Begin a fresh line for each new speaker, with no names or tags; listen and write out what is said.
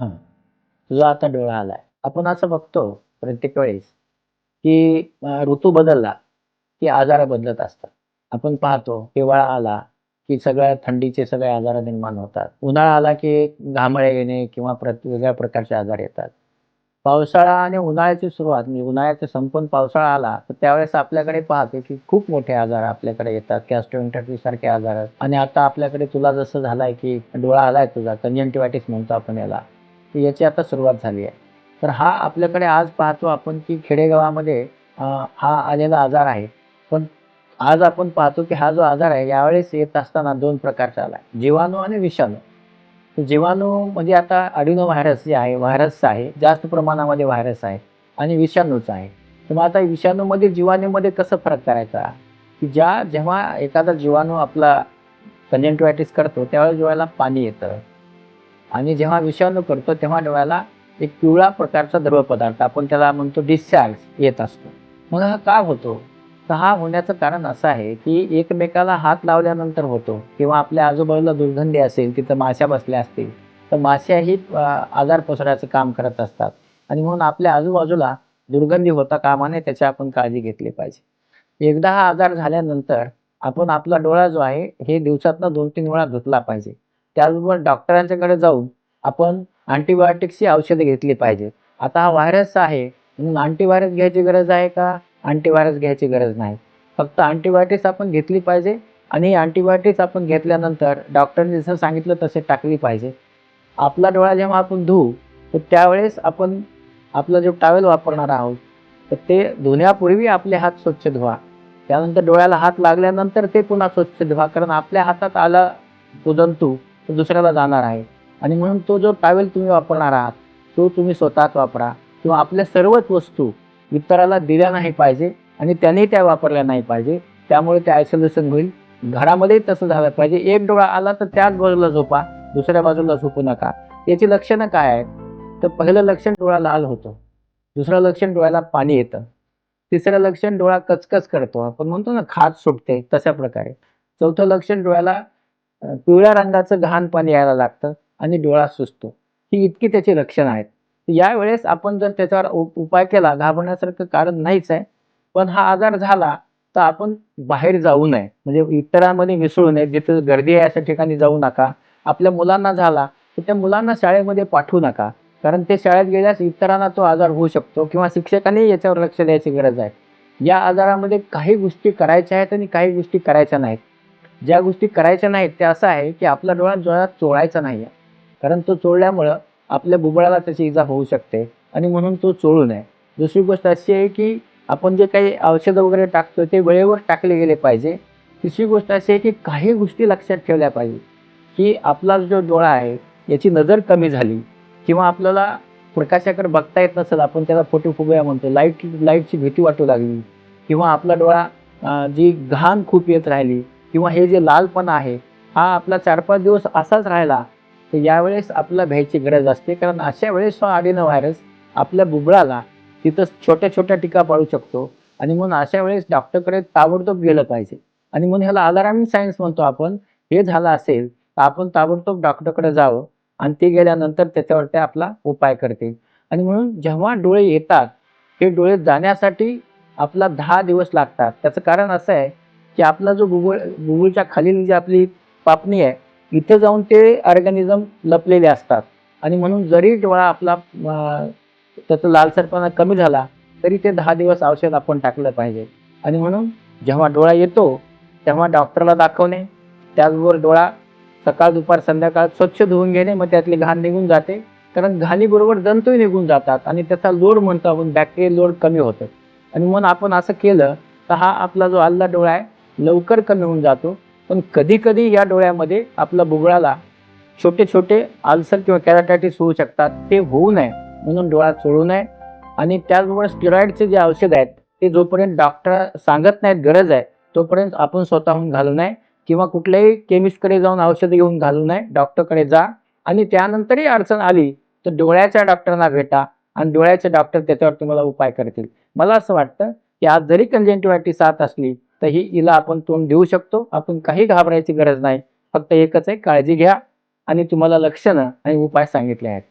हां. तुझा आता डोळा आलाय. आपण असं बघतो प्रत्येक वेळेस, की अ, ऋतू बदलला, की आजार बदलत असतात. आपण पाहतो हिवाळा आला, की सगळ्या थंडीचे सगळे आजार निर्माण होतात. उन्हाळा आला, की घामळे येणे किंवा प्रत वेगळ्या प्रकारचे आजार येतात. पावसाळा आणि उन्हाळ्याची सुरुवात म्हणजे उन्हाळ्याचा संपून पावसाळा आला, तर त्यावेळेस आपल्याकडे पाहतो, की खूप मोठे आजार आपल्याकडे येतात. गॅस्ट्रोएंटरिटिस सारखे आजार आणि आता आपल्याकडे तुला जसं झालंय, की डोळा आलाय तुझा कंजंक्टिव्हायटिस म्हणतो आपण याला. याची आता सुरुवात झाली आहे. तर हा आपल्याकडे आज पाहतो आपण, की खेडेगावामध्ये हा आलेला आजार आहे. पण आज आपण पाहतो, की हा जो आजार आहे यावेळेस येत असताना दोन प्रकारचा आला आहे जीवाणू आणि विषाणू. जीवाणू म्हणजे आता अडिनो व्हायरस जे आहे, व्हायरसचा आहे. जास्त प्रमाणामध्ये व्हायरस आहे आणि विषाणूचा आहे. तर मग आता विषाणूमध्ये, जीवाणूमध्ये कसं फरक करायचा? की ज्या जेव्हा एखादा जीवाणू आपला कंजंक्टिव्हायटिस करतो, त्यावेळेस जेव्हा पाणी येतं आणि जेव्हा विषाणू करतो, तेव्हा डोळ्याला एक पिवळा प्रकारचा द्रव पदार्थ आपण त्याला म्हणतो डिस्चार्ज येत असतो. मग हा का होतो? तर हा होण्याचं कारण असं आहे, की एकमेकाला हात लावल्यानंतर होतो किंवा आपल्या आजूबाजूला दुर्गंधी असेल, तिथं माश्या बसल्या असतील, तर माश्याही आजार पसरायचं काम करत असतात आणि म्हणून आपल्या आजूबाजूला दुर्गंधी होता कामाने त्याची आपण काळजी घेतली पाहिजे. एकदा हा आजार झाल्यानंतर आपण आपला डोळा जो आहे, हे दिवसातनं 2-3 वेळा धुतला पाहिजे. त्याचबरोबर डॉक्टरांच्याकडे जाऊन आपण अँटीबायोटिक्सची औषधं घेतली पाहिजे आता हा व्हायरस आहे म्हणून अँटीव्हायरस घ्यायची गरज आहे का? अँटीव्हायरस घ्यायची गरज नाही. फक्त अँटीबायोटिक्स आपण घेतली पाहिजे आणि अँटीबायोटिक्स आपण घेतल्यानंतर डॉक्टरने जसं सांगितलं तसे टाकली पाहिजे. आपला डोळा जेव्हा आपण धुवू, तर त्यावेळेस आपण आपला जो टॉवेल वापरणार आहोत, तर ते धुण्यापूर्वी आपले हात स्वच्छ धुवा. त्यानंतर डोळ्याला हात लागल्यानंतर ते पुन्हा स्वच्छ धुवा. कारण आपल्या हातात आला तो जंतू तो दुसऱ्याला जाणार आहे आणि म्हणून तो जो ट्रॅव्हल तुम्ही वापरणार आहात, तो तुम्ही स्वतःच वापरा किंवा आपल्या सर्वच वस्तू इतराला दिल्या नाही पाहिजे आणि त्यानेही त्या वापरल्या नाही पाहिजे. त्यामुळे ते आयसोलेशन होईल. घरामध्येही तसं झालं पाहिजे. एक डोळा आला तर त्याच बाजूला झोपा, दुसऱ्या बाजूला झोपू नका. याची लक्षणं काय आहेत? तर पहिलं लक्षण डोळा लाल होतो. दुसरं लक्षण डोळ्याला पाणी येतं. तिसरं लक्षण डोळा कचकच करतो. आपण म्हणतो ना खाज सुटते, तशा प्रकारे. चौथं लक्षण डोळ्याला पिवळ्या रंगाचं घाण पाणी यायला लागतं आणि डोळा सुजतो. ही इतकी त्याची लक्षणं आहेत. यावेळेस आपण जर त्याच्यावर उपाय केला, घाबरण्यासारखं कारण नाहीच आहे. पण हा आजार झाला, तर आपण बाहेर जाऊ नये. म्हणजे इतरांमध्ये मिसळू नये. जिथं गर्दी आहे अशा ठिकाणी जाऊ नका. आपल्या मुलांना झाला, तर त्या मुलांना शाळेमध्ये पाठवू नका. कारण ते शाळेत गेल्यास इतरांना तो आजार होऊ शकतो किंवा शिक्षकांनी याच्यावर लक्ष द्यायची गरज आहे. या आजारामध्ये काही गोष्टी करायच्या आहेत आणि काही गोष्टी करायच्या नाहीत. ज्या गोष्टी करायच्या नाहीत, त्या असं आहे, की आपला डोळा डोळा चोळायचा नाही आहे कारण तो चोळल्यामुळं आपल्या बुबळाला त्याची इजा होऊ शकते आणि म्हणून तो चोळू नये. दुसरी गोष्ट अशी आहे, की आपण जे काही औषधं वगैरे टाकतो, ते वेळेवर टाकले गेले पाहिजे. तिसरी गोष्ट अशी आहे, की काही गोष्टी लक्षात ठेवल्या पाहिजे, की आपला जो डोळा आहे, याची नजर कमी झाली किंवा आपल्याला प्रकाशाकडे बघता येत नसेल, आपण त्याला फोटो फुगया म्हणतो. लाइट लाईटची भीती वाटू लागली किंवा आपला डोळा जी घाण खूप येत राहिली किंवा हे जे लालपणा आहे, हा आपला 4-5 दिवस असाच राहिला, तर यावेळेस आपल्याला भ्यायची गरज असते. कारण अशा वेळेस हा आडीनं व्हायरस आपल्या बुबळाला तिथं छोट्या-छोट्या टीका पाळू शकतो आणि म्हणून अशा वेळेस डॉक्टरकडे ताबडतोब गेलं पाहिजे आणि म्हणून ह्याला अलारामिंग सायन्स म्हणतो आपण. हे झालं असेल, तर आपण ताबडतोब डॉक्टरकडे जावं आणि ते गेल्यानंतर त्याच्यावर ते आपला उपाय करतील आणि म्हणून जेव्हा डोळे येतात, हे डोळे जाण्यासाठी आपला दहा दिवस लागतात. त्याचं कारण असं आहे, की आपला जो गुगुळ गुगुळच्या खालील जी आपली पापणी आहे, इथे जाऊन ते ऑर्गॅनिझम लपलेले असतात आणि म्हणून जरी डोळा आपला त्याचा लालसरपणा कमी झाला, तरी ते दहा दिवस औषध आपण टाकलं पाहिजे आणि म्हणून जेव्हा डोळा येतो, तेव्हा डॉक्टरला दाखवणे. त्याचबरोबर डोळा सकाळ, दुपार, संध्याकाळ स्वच्छ धुवून घेणे. मग त्यातली घाण निघून जाते. कारण घाणीबरोबर जंतूही निघून जातात आणि त्याचा लोड म्हणतो आपण बॅक्टेरियल लोड कमी होतो आणि म्हणून आपण असं केलं, तर हा आपला जो आल्ला डोळा आहे, लवकर कमी होऊन जातो. पण कधी-कधी या डोळ्यामध्ये आपल्या बुगळाला छोटे-छोटे आल्सर किंवा कॅराटायटिस होऊ शकतात. ते होऊ नये म्हणून डोळा चोळू नये आणि त्याचबरोबर स्टेरॉइडचे जे औषध आहेत, ते जोपर्यंत डॉक्टर सांगत नाहीत गरज आहे, तोपर्यंत आपण स्वतःहून घालू नये किंवा कुठल्याही केमिस्टकडे जाऊन औषध घेऊन घालू नये. डॉक्टरकडे जा आणि त्यानंतरही अडचण आली, तर डोळ्याच्या डॉक्टरांना भेटा आणि डोळ्याचे डॉक्टर त्याच्यावर तुम्हाला उपाय करतील. मला असं वाटतं, की आज जरी कंजेंटिव्हायटी साथ असली, तर ही हिला आपण तोंड देऊ शकतो. आपण काही घाबरायची गरज नाही. फक्त एकच आहे, काळजी घ्या आणि तुम्हाला लक्षणं आणि उपाय सांगितले आहेत.